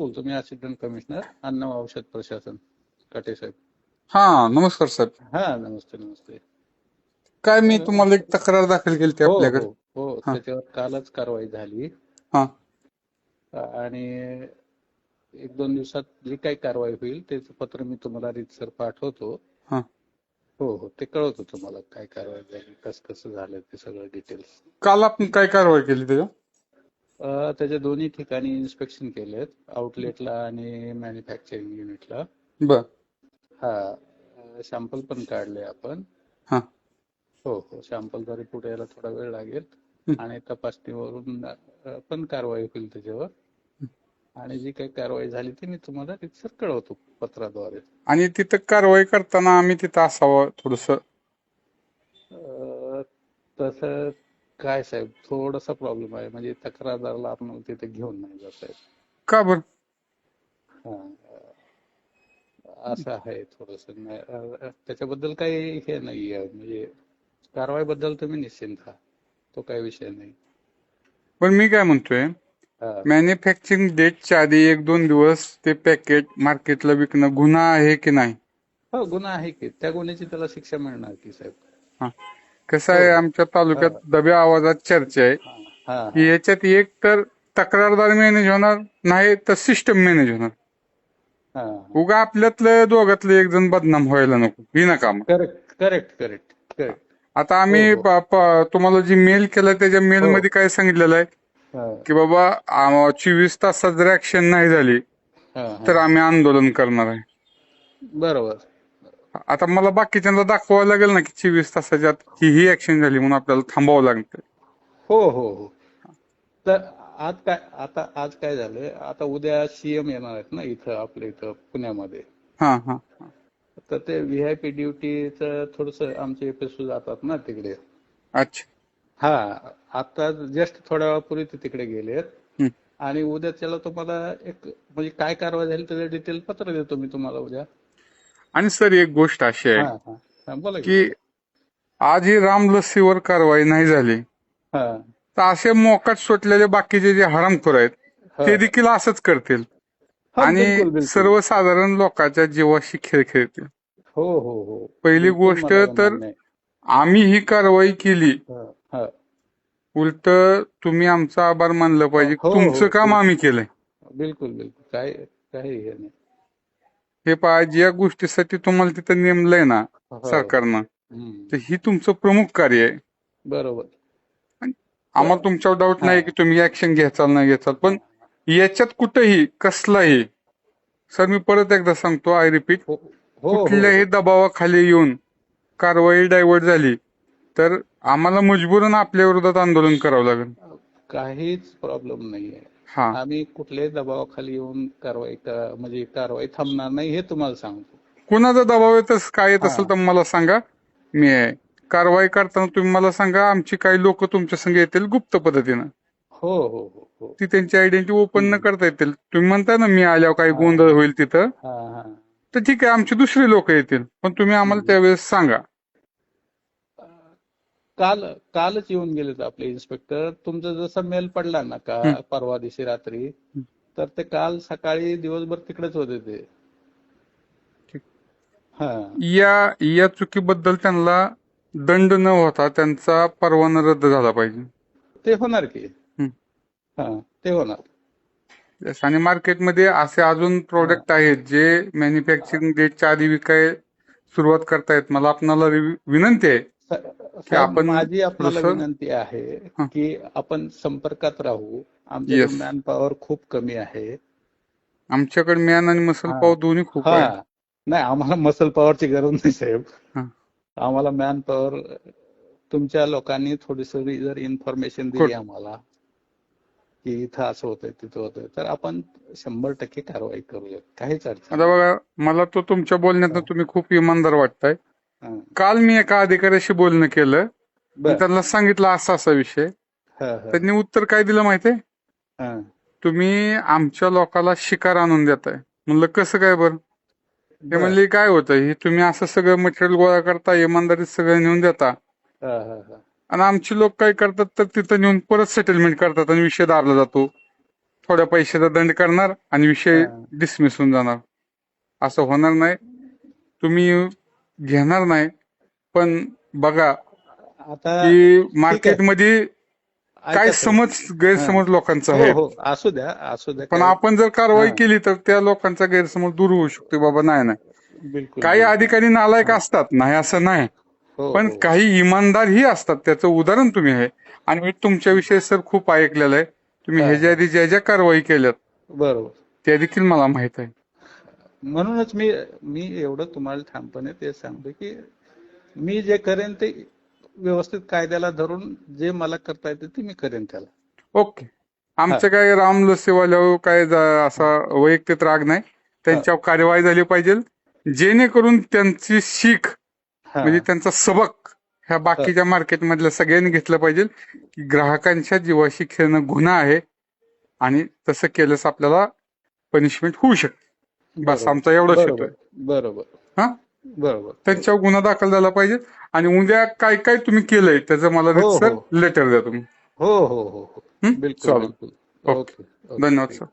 बोलतो. मी assistant commissioner अन्न औषध प्रशासन काटे साहेब. हा नमस्कार साहेब. हा नमस्ते नमस्ते. काय मी तुम्हाला एक तक्रार दाखल केली हो आपल्याकडे? हो हो. हा. त्याच्यावर कालच कारवाई झाली. हा. आणि एक दोन दिवसात जी काही कारवाई होईल त्याचं पत्र मी तुम्हाला रीतसर पाठवतो. हा. हो हो ते कळवतो तुम्हाला काय कारवाई झाली कसं कसं झालं ते सगळं डिटेल्स काल आपण काय कारवाई केली त्याच्या त्याच्या दोन्ही ठिकाणी इन्स्पेक्शन केलेत आउटलेटला आणि मॅन्युफॅक्चरिंग युनिटला बर. हा सॅम्पल पण काढले आपण. हा. हो हो सॅम्पलचा रिपोर्ट यायला थोडा वेळ लागेल. आणि तपासणीवरून पण कारवाई होईल त्याच्यावर. आणि जी काही कारवाई झाली ती मी तुम्हाला रितसर कळवतो पत्राद्वारे. आणि तिथं कारवाई करताना आम्ही तिथं असावं थोडस? तसं काय साहेब? थोडासा प्रॉब्लेम आहे. म्हणजे तक्रारदाराला आपण तिथे घेऊन नाही जात साहेब. का बर? हा. असं आहे थोडस. त्याच्याबद्दल काही हे नाहीये. म्हणजे कारवाईबद्दल तुम्ही निश्चिंत व्हा तो काही विषय नाही. पण मी काय म्हणतोय हा. मॅन्युफॅक्चरिंग डेटच्या आधी एक दोन दिवस ते पॅकेट मार्केटला विकणं गुन्हा आहे की नाही? हो गुन्हा आहे की. त्या गुन्ह्याची त्याला शिक्षा मिळणार की साहेब. हा. कसं आहे हो. आमच्या तालुक्यात हा. दब्या आवाजात चर्चा आहे. की याच्यात एक तर तक्रारदार मॅनेज होणार नाही तर सिस्टम मॅनेज होणार. उगा आपल्यातलं दोघातलं एक जण बदनाम व्हायला नको. विनाकाम करेक्ट करेक्ट करेक्ट करेक्ट आता आम्ही हो, तुम्हाला जी मेल केलं त्याच्या मेल. मध्ये काय सांगितलेलं आहे? की बाबा चोवीस तासात जर ऍक्शन नाही झाली तर आम्ही आंदोलन करणार आहे. बरोबर. आता मला बाकीच्यांना दाखवावं लागेल ना की चोवीस तासाच्या आत ही ही ऍक्शन झाली म्हणून आपल्याला थांबावं लागतं हो हो हो. तर आज काय आता आज काय झालंय? आता उद्या सीएम येणार आहेत ना इथं आपल्या इथं पुण्यामध्ये. हा हा हा. तर ते व्हीआयपी ड्युटीचं थोडस आमचे एपिसोड जातात ना तिकडे. अच्छा. हा आता जस्ट थोड्या वेळापूर्वी ते तिकडे गेलेत हं. आणि उद्या त्याला तुम्हाला एक म्हणजे काय कारवाई झाली त्याचं डिटेल पत्र देतो मी तुम्हाला उद्या. आणि सर एक गोष्ट अशी आहे बोला की आज ही रामलसीवर कारवाई नाही झाली. हा. तर असे मोकाट सुटलेले बाकीचे जे हरामखोर आहेत हा. ते देखील असंच करतील. हा, आणि बिलकुल. सर्वसाधारण लोकांच्या जीवाशी खेळ खेळतील. हो हो हो. पहिली बिलकुल गोष्ट मला तर- आहे. आम्ही ही कारवाई केली. हा, हा. उलट तुम्ही आमचा आभार मानलं पाहिजे. हो, हो, तुमचं हो. काम आम्ही केलंय. बिलकुल बिलकुल. काय काही हे नाही. हे पहा ज्या गोष्टीसाठी तुम्हाला तिथं नेमलंय ना हो. सरकारनं. तर ही तुमचं प्रमुख कार्य आहे. बरोबर. आम्हाला तुमच्यावर डाऊट नाही की तुम्ही ऍक्शन घ्याचाल नाही घ्याचाल पण याच्यात कुठेही कसलाही सर मी परत एकदा सांगतो आय रिपीट हो हो, कुठल्याही दबावाखाली येऊन कारवाई डायव्हर्ट झाली तर आम्हाला मजबूरन आपल्या विरोधात आंदोलन करावं लागेल. काहीच प्रॉब्लेम नाहीये. आम्ही कुठल्याही दबावाखाली येऊन कारवाई म्हणजे कारवाई थांबणार नाही हे तुम्हाला सांगतो. कुणाचा दबाव येत काय येत. असेल तर मला सांगा. मी आहे. कारवाई करताना तुम्ही मला सांगा आमची काही लोक तुमच्या संग येतील गुप्त पद्धतीनं. हो हो हो हो. ती त्यांची आयडेंटिटी ओपन न. करता येतील. तुम्ही म्हणताय ना मी आल्यावर काही. गोंधळ होईल तिथं. हा हा. तर ठीक आहे आमची दुसरी लोक येतील. पण तुम्ही आम्हाला. त्यावेळेस सांगा. काल कालच येऊन गेलेत आपले इन्स्पेक्टर तुमचा जसा मेल पडला ना का. परवा दिवशी रात्री तर ते काल सकाळी दिवसभर तिकडेच होते ते. हा. या या चुकीबद्दल त्यांना दंड न होता त्यांचा परवाना रद्द झाला पाहिजे. ते होणार की. हा ते होणार. आणि मार्केटमध्ये असे अजून प्रोडक्ट आहेत जे मॅन्युफॅक्चरिंग डेटच्या आधी विकाय सुरुवात करतायत. मला आपणाला विनंती आहे. आपण माझी आपल्याला थोडंसं- विनंती आहे. की आपण संपर्कात राहू आमच्याकडे Yes. मॅन पॉवर खूप कमी आहे आमच्याकडे मॅन आणि मसल हा. पाव दोन्ही खूप आहे नाही आम्हाला मसल पॉवरची गरज नाही साहेब. आम्हाला मॅन पॉवर तुमच्या लोकांनी थोडीशी जर इन्फॉर्मेशन दिली. आम्हाला की इथं असं होतंय तिथं होतंय तर आपण शंभर टक्के कारवाई करूया काहीच अडचण आता बघा मला तो तुमच्या बोलण्यातनं हा. तुम्ही खूप इमानदार वाटताय. काल मी एका अधिकाऱ्याशी बोलणं केलं. मी त्यांना सांगितलं असा असा विषय. त्यांनी उत्तर काय दिलं माहितीये. तुम्ही आमच्या लोकाला शिकार आणून देताय. म्हणलं कसं काय बरं? ते. म्हणले काय होतं हे तुम्ही असं सगळं मटेरियल गोळा करता इमानदारीत सगळं नेऊन देता. आणि आमचे लोक काय करतात तर तिथं नेऊन परत सेटलमेंट करतात आणि विषय दारला जातो. थोड्या पैशाचा दंड करणार आणि विषय. डिसमिस होऊन जाणार. असं होणार नाही. तुम्ही घेणार नाही. पण बघा आता की मार्केटमध्ये काय. समज गैरसमज लोकांचा हो आहे हो. असू द्या असू द्या. पण आपण जर कारवाई. केली तर त्या लोकांचा गैरसमज दूर होऊ शकतो बाबा नाही नाही. बिलकुल काही अधिकारी नालायक असतात नाही असं नाही. हो, पण. काही इमानदारही असतात त्याचं उदाहरण तुम्ही आहे. आणि मी तुमच्याविषयी सर खूप ऐकलेलं आहे. तुम्ही हा. ह्याच्या आधी ज्या ज्या कारवाई केल्यात बरोबर. त्या देखील मला माहीत आहे. म्हणूनच मी मी एवढं तुम्हाला ठामपणे ते सांगतो की मी जे करेन ते व्यवस्थित कायद्याला धरून जे मला करता येते ते मी करेन त्याला. ओके. आमचं काय राम लसीवाल्यावर काय असा वैयक्तिक राग नाही. त्यांच्यावर कार्यवाही झाली पाहिजे. जेणेकरून त्यांची शीख. म्हणजे त्यांचा सबक ह्या बाकीच्या मार्केटमधल्या सगळ्यांनी घेतलं पाहिजे. की ग्राहकांच्या जीवाशी खेळणं गुन्हा आहे आणि तसं केलंच आपल्याला पनिशमेंट होऊ शकते. बस. आमचा एवढा बरोबर. हा? बरोबर त्यांच्यावर गुन्हा दाखल झाला पाहिजे आणि उद्या काय काय तुम्ही केलंय त्याचं मला हो, सर हो. लेटर द्या तुम्ही हो हो हो हो हं? बिलकुल चालेल. बिलकुल ओके. धन्यवाद सर